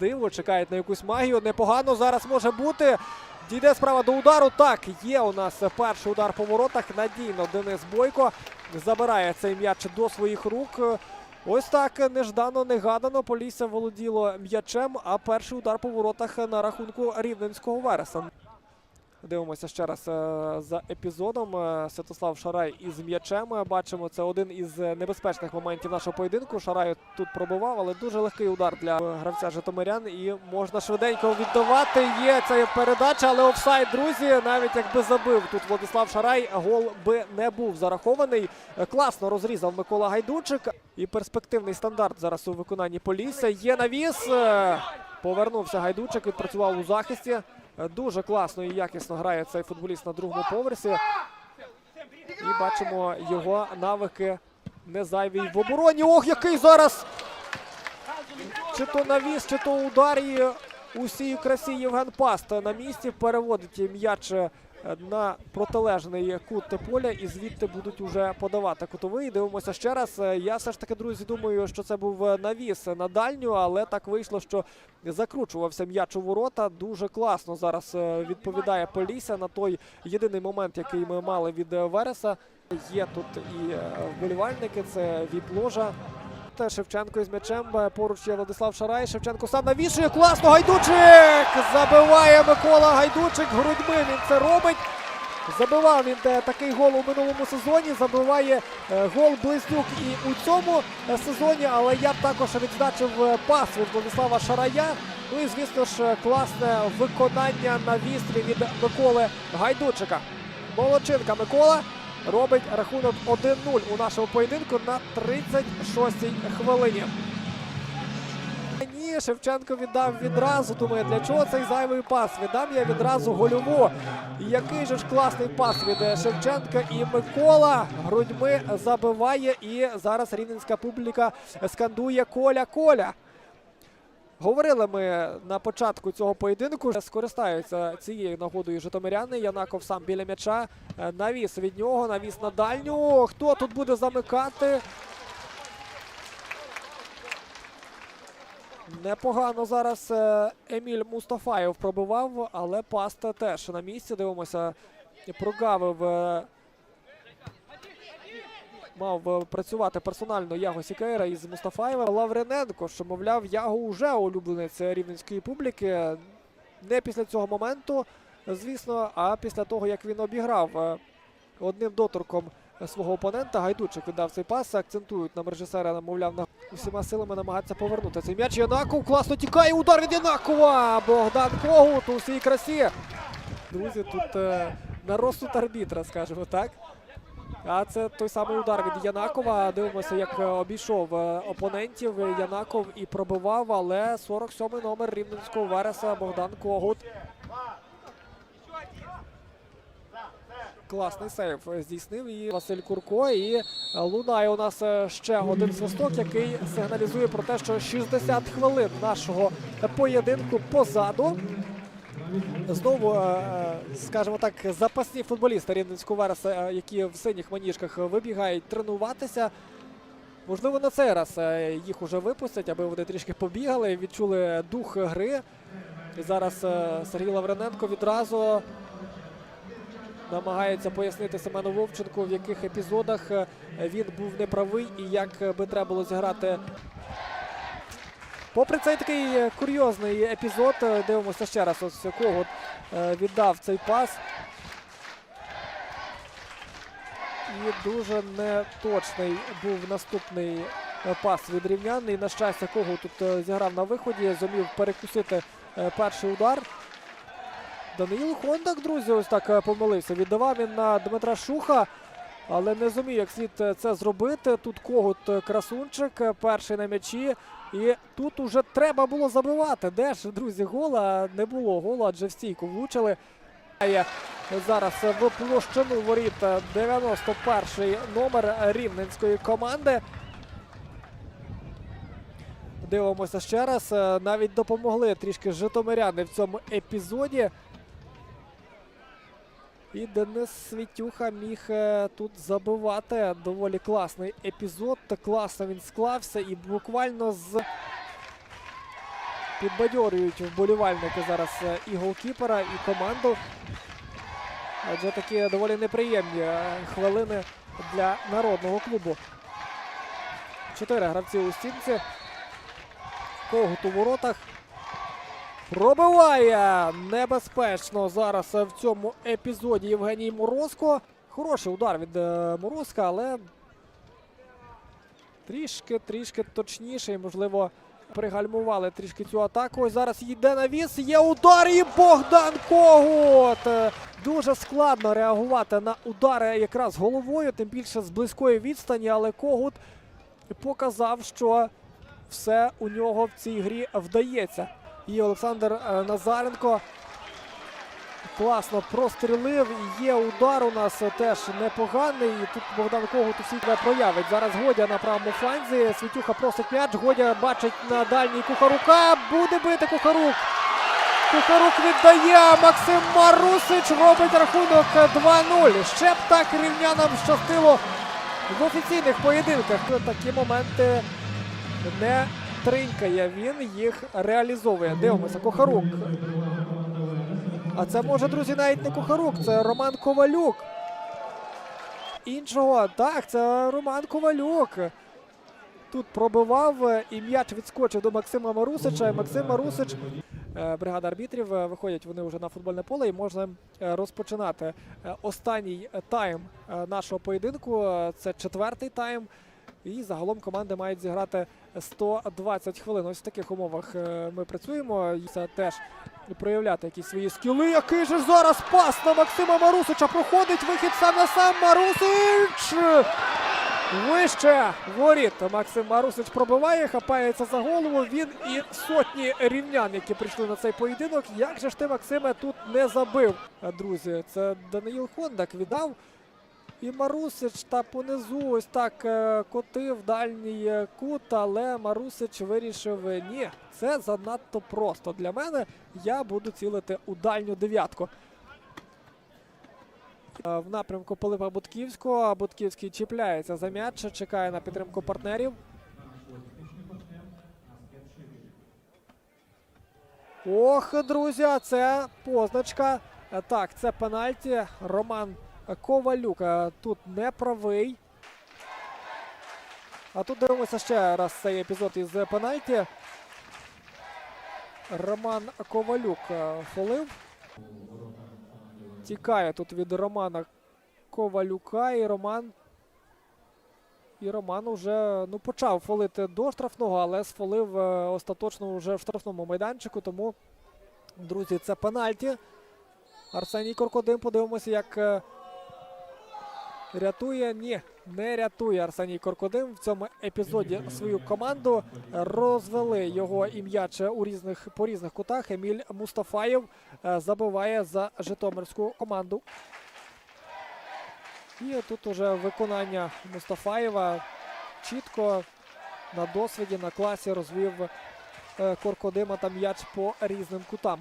диво, чекають на якусь магію. Непогано зараз може бути. Дійде справа до удару. Так, є у нас перший удар по воротах. Надійно Денис Бойко забирає цей м'яч до своїх рук. Ось так неждано, негадано Полісся володіло м'ячем, а перший удар по воротах на рахунку рівненського вереса. Дивимося ще раз е, за епізодом. Е, Святослав Шарай із м'ячем. Е, Бачимо, це один із небезпечних моментів нашого поєдинку. Шарай тут пробивав, але дуже легкий удар для гравця Житомирян. І можна швиденько віддавати. Є ця передача, але офсайд, друзі. Навіть якби забив тут Владислав Шарай, гол би не був зарахований. Класно розрізав Микола Гайдучик. І перспективний стандарт зараз у виконанні Полісся. Є навіс. Повернувся Гайдучик, відпрацював у захисті. Е, Дуже класно і якісно грає цей футболіст на другому поверсі. І бачимо його навики не зайві в обороні. Ох, який зараз! Чи то навіс, чи то удар і у красі Євген Паст на місці переводить м'яч е, на протилежний кут поля і звідти будуть уже подавати кутовий. Дивимося ще раз. Е, Я все ж таки, друзі, думаю, що це був е, навіс на дальню, але так вийшло, що закручувався м'яч у ворота. Дуже класно зараз е, відповідає Полісся на той єдиний момент, який ми мали від Вереса. Є тут і вболівальники, це віп-ложа. Та Шевченко із м'ячем. Поруч є Владислав Шарай. Шевченко сам навішує. Класно. Гайдучик! Забиває Микола Гайдучик. Грудьми він це робить. Забивав він е, такий гол у минулому сезоні. Забиває е, гол Близнюк і у цьому е, сезоні. Але я також відзначив пас від Владислава Шарая. Ну і звісно ж класне виконання на вістрі від Миколи Гайдучика. Молодчинка Микола робить рахунок 1-0 у нашому поєдинку на 36-й хвилині. Ні, Шевченко віддав відразу. Думає, для чого цей зайвий пас? Віддам я відразу гольову. Який же ж класний пас від Шевченка і Микола грудьми забиває. І зараз рівненська публіка скандує Коля Коля. Говорили ми на початку цього поєдинку. Скористаються цією нагодою житомиряни. Янаков сам біля м'яча. Е, Навіс від нього, навіс на дальню. Хто тут буде замикати? Непогано зараз е, Еміль Мустафаєв пробивав, але паста теж на місці. Дивимося, прогавив. Мав е, працювати персонально Яго Сікейра із Мустафаєвим. Лаврененко, що, мовляв, Яго вже улюбленець рівненської публіки. Не після цього моменту, звісно, а після того, як він обіграв е, одним доторком свого опонента. Гайдучик віддав цей пас. Акцентують нам режисера, мовляв, на усіма силами намагається повернути цей м'яч. Янаков класно тікає. Удар від Янакова. Богдан Когут у всій красі. Друзі, тут е, на розсуд арбітра, скажімо так. А це той самий удар від Янакова. Дивимося, як е, обійшов е, опонентів Янаков і пробивав, але 47-й номер рівненського вереса Богдан Когут. Класний сейв здійснив і Василь Курко. І лунає у нас е, ще один свисток, який сигналізує про те, що 60 хвилин нашого поєдинку позаду. Знову, е, е, скажімо так, запасні футболісти Рівненського Вереса, е, які в синіх маніжках вибігають тренуватися. Можливо, на цей раз їх уже випустять, аби вони трішки побігали, відчули дух гри. І зараз Сергій Лаврененко відразу намагається пояснити Семену Вовченку, в яких епізодах він був неправий і як би треба було зіграти. Попри цей такий е, курйозний епізод, е, дивимося ще раз, ось кого віддав цей пас. І дуже неточний був наступний е, пас від рівнян. І, на щастя, кого тут е, зіграв на виході, зумів перекусити е, перший удар. Даниїл Хондак, друзі, ось так е, помилився. Віддавав він на Дмитра Шуха, але не зумів як слід е, це зробити. Тут когут е, красунчик, е, перший на м'ячі. І тут уже треба було забивати. Де ж, друзі, гола не було голу, адже в стійку влучили. Зараз в площину воріт 91-й номер рівненської команди. Дивимося ще раз. Навіть допомогли трішки житомиряни в цьому епізоді. І Денис Світюха міг е, тут забивати. Доволі класний епізод. Класно він склався і буквально з підбадьорюють вболівальники зараз е, і голкіпера, і команду. Адже такі доволі неприємні е, хвилини для народного клубу. Чотири гравці у стінці. Когут у воротах. Пробиває небезпечно зараз в цьому епізоді Євгеній Морозко. Хороший удар від е, Морозка, але трішки, трішки точніше і, можливо, пригальмували трішки цю атаку. Ось зараз йде навіс. Є удар і Богдан Когут. Дуже складно реагувати на удари якраз головою, тим більше з близької відстані, але Когут показав, що все у нього в цій грі вдається. І Олександр е, Назаренко класно прострілив. Є удар у нас теж непоганий. І тут Богдан Когут усі проявить. Зараз Годя на правому фланзі. Світюха просить м'яч. Годя бачить на дальній Кухарука. Буде бити Кухарук. Кухарук віддає. Максим Марусич робить рахунок 2-0. Ще б так рівнянам щастило в офіційних поєдинках. Такі моменти не тринькає. Він їх реалізовує. Дивимося, Кухарук. А це може, друзі, навіть не Кухарук, це Роман Ковалюк. Іншого, так, це Роман Ковалюк. Тут пробивав і м'яч відскочив до Максима Марусича. Максим Марусич, е, бригада арбітрів, е, виходять вони вже на футбольне поле і можна е, розпочинати останній тайм нашого поєдинку. Це четвертий тайм. І загалом команди мають зіграти 120 хвилин. Ось в таких умовах е, ми працюємо. Це теж проявляти якісь свої скіли. Який же зараз пас на Максима Марусича проходить вихід сам на сам Марусич. Вище воріт. Максим Марусич пробиває, хапається за голову. Він і сотні рівнян, які прийшли на цей поєдинок. Як же ж ти, Максиме, тут не забив? Друзі, це Даниїл Хондак віддав. І Марусич та понизу ось так е, котив дальній е, кут, але Марусич вирішив е, ні, це занадто просто для мене. Я буду цілити у дальню дев'ятку. В напрямку Пилипа Бутківського. а Бутківський чіпляється за м'яч, чекає на підтримку партнерів. Ох, друзі, це позначка. Так, це пенальті. Роман Ковалюк тут не правий. А тут дивимося ще раз цей епізод із пенальті. Роман Ковалюк фолив. Тікає тут від Романа Ковалюка і Роман. І Роман уже ну, почав фолити до штрафного, але сфолив е, остаточно вже в штрафному майданчику. Тому, друзі, це пенальті. Арсеній Коркодим, подивимося, як е, рятує. Ні, не рятує Арсеній Коркодим в цьому епізоді свою команду. Розвели його і м'яч у різних по різних кутах. Еміль Мустафаєв е, забиває за Житомирську команду. І тут уже виконання Мустафаєва чітко на досвіді, на класі розвів е, Коркодима та м'яч по різним кутам.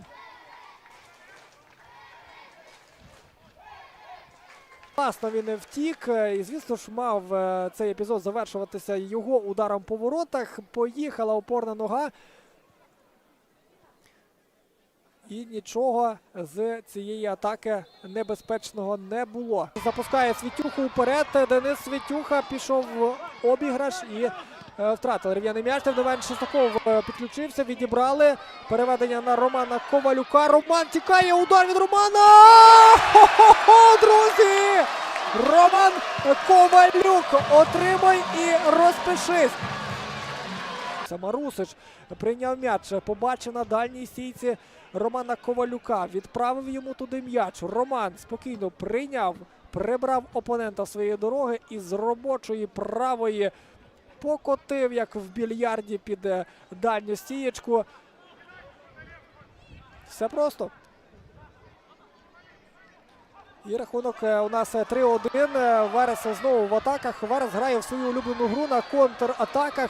Класно він втік. І, звісно ж, мав е, цей епізод завершуватися його ударом по воротах. Поїхала опорна нога. І нічого з цієї атаки небезпечного не було. Запускає Світюху вперед. Денис Світюха пішов в обіграш і е, втратив рів'яний м'яч. Не Шестаков е, підключився, відібрали. Переведення на Романа Ковалюка. Роман тікає. Удар від Романа. Хо-хо-хо, друзі! Роман Ковалюк. Отримай і розпишись. Марусич прийняв м'яч, побачив на дальній стійці Романа Ковалюка, відправив йому туди м'яч. Роман спокійно прийняв, прибрав опонента своєї дороги і з робочої правої покотив, як в більярді під е, дальню стієчку. Все просто. І рахунок е, у нас е, 3-1. Е, Верес знову в атаках. Верес грає в свою улюблену гру на контратаках.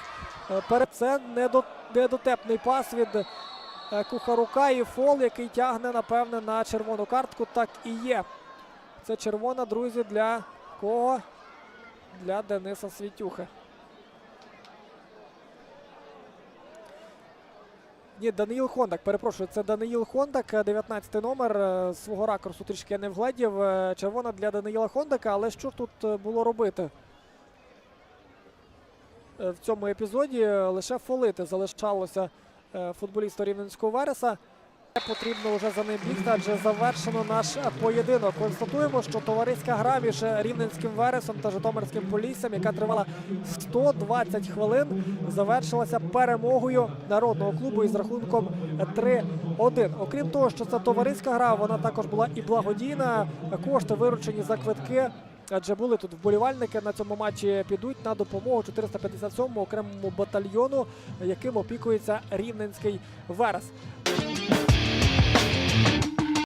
Це недотепний пас від Кухарука і фол, який тягне, напевне, на червону картку. Так і є. Це червона, друзі, для кого? Для Дениса Світюхи. Ні, Даниїл Хондак, перепрошую, це Даниїл Хондак, 19 номер. Е, Свого ракурсу трішки я не вгледів. Е, Червона для Даниїла Хондака, але що тут е, було робити? Е, В цьому епізоді Е, лише фолити залишалося футболіста Рівненського Вереса. Потрібно вже за ним бігти, адже завершено наш поєдинок. Констатуємо, що товариська гра між Рівненським Вересом та Житомирським Поліссям, яка тривала 120 хвилин, завершилася перемогою народного клубу із рахунком 3-1. Окрім того, що це товариська гра, вона також була і благодійна. Кошти виручені за квитки. Адже були тут вболівальники на цьому матчі підуть на допомогу 457-му окремому батальйону, яким опікується Рівненський Верес.